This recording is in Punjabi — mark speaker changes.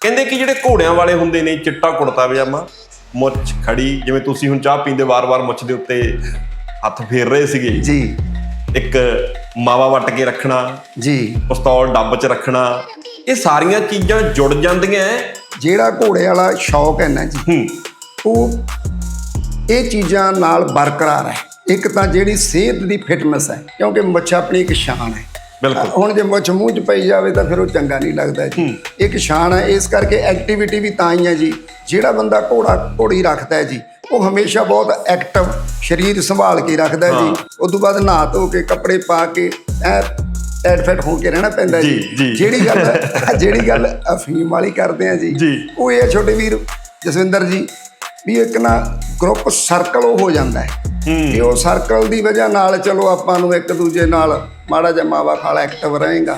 Speaker 1: ਕਹਿੰਦੇ ਕਿ ਜਿਹੜੇ ਘੋੜਿਆਂ ਵਾਲੇ ਹੁੰਦੇ ਨੇ ਚਿੱਟਾ ਕੁੜਤਾ ਪਜਾਮਾ ਮੁੱਛ ਖੜੀ ਜਿਵੇਂ ਤੁਸੀਂ ਹੁਣ ਚਾਹ ਪੀਂਦੇ ਵਾਰ-ਵਾਰ ਮੁੱਛ ਦੇ ਉੱਤੇ ਹੱਥ ਫੇਰ ਰਹੇ ਸੀਗੇ।
Speaker 2: ਜੀ।
Speaker 1: ਇੱਕ ਮਾਵਾ ਵੱਟ ਕੇ ਰੱਖਣਾ
Speaker 2: ਜੀ।
Speaker 1: ਪਿਸਤੌਲ ਡੱਬ 'ਚ ਰੱਖਣਾ ਇਹ ਸਾਰੀਆਂ ਚੀਜ਼ਾਂ ਜੁੜ ਜਾਂਦੀਆਂ।
Speaker 2: ਜਿਹੜਾ ਘੋੜੇ ਵਾਲਾ ਸ਼ੌਕ ਹੈ ਨਾ ਜੀ
Speaker 1: ਹੂੰ।
Speaker 2: ਉਹ ਇਹ ਚੀਜ਼ਾਂ ਨਾਲ ਬਰਕਰਾਰ ਹੈ ਇੱਕ ਤਾਂ ਜਿਹੜੀ ਸਿਹਤ ਦੀ ਫਿਟਨੈਸ ਹੈ ਕਿਉਂਕਿ ਮੁੱਛ ਆਪਣੀ ਇੱਕ ਸ਼ਾਨ ਹੈ
Speaker 1: ਬਿਲਕੁਲ।
Speaker 2: ਹੁਣ ਜੇ ਮੁੱਛ ਮੂੰਹ 'ਚ ਪਈ ਜਾਵੇ ਤਾਂ ਫਿਰ ਉਹ ਚੰਗਾ ਨਹੀਂ ਲੱਗਦਾ ਜੀ। ਇੱਕ ਸ਼ਾਨ ਹੈ ਇਸ ਕਰਕੇ ਐਕਟੀਵਿਟੀ ਵੀ ਤਾਂ ਹੀ ਹੈ ਜੀ। ਜਿਹੜਾ ਬੰਦਾ ਘੋੜਾ ਘੋੜੀ ਰੱਖਦਾ ਹੈ ਜੀ ਉਹ ਹਮੇਸ਼ਾ ਬਹੁਤ ਐਕਟਿਵ ਸਰੀਰ ਸੰਭਾਲ ਕੇ ਰੱਖਦਾ ਜੀ। ਉਸ ਤੋਂ ਬਾਅਦ ਨਹਾ ਧੋ ਕੇ ਕੱਪੜੇ ਪਾ ਕੇ ਐ ਟੈਟ ਫਿਟ ਹੋ ਕੇ ਰਹਿਣਾ ਪੈਂਦਾ
Speaker 1: ਜੀ।
Speaker 2: ਜਿਹੜੀ ਗੱਲ ਜਿਹੜੀ ਗੱਲ ਅਫੀਮ ਵਾਲੀ ਕਰਦੇ ਆ
Speaker 1: ਜੀ।
Speaker 2: ਉਹ ਇਹ ਹੈ ਛੋਟੇ ਵੀਰ ਜਸਵਿੰਦਰ ਜੀ ਵੀ ਇੱਕ ਨਾ ਗਰੁੱਪ ਸਰਕਲ ਉਹ ਹੋ ਜਾਂਦਾ ਹੈ। ਤੇ ਉਹ ਸਰਕਲ ਦੀ ਵਜ੍ਹਾ ਨਾਲ ਚਲੋ ਆਪਾਂ ਨੂੰ ਇੱਕ ਦੂਜੇ ਨਾਲ ਮਾੜਾ ਜਿਹਾ ਮਾਵਾ ਖਾਲਾ ਐਕਟਿਵ ਰਹੇਗਾ।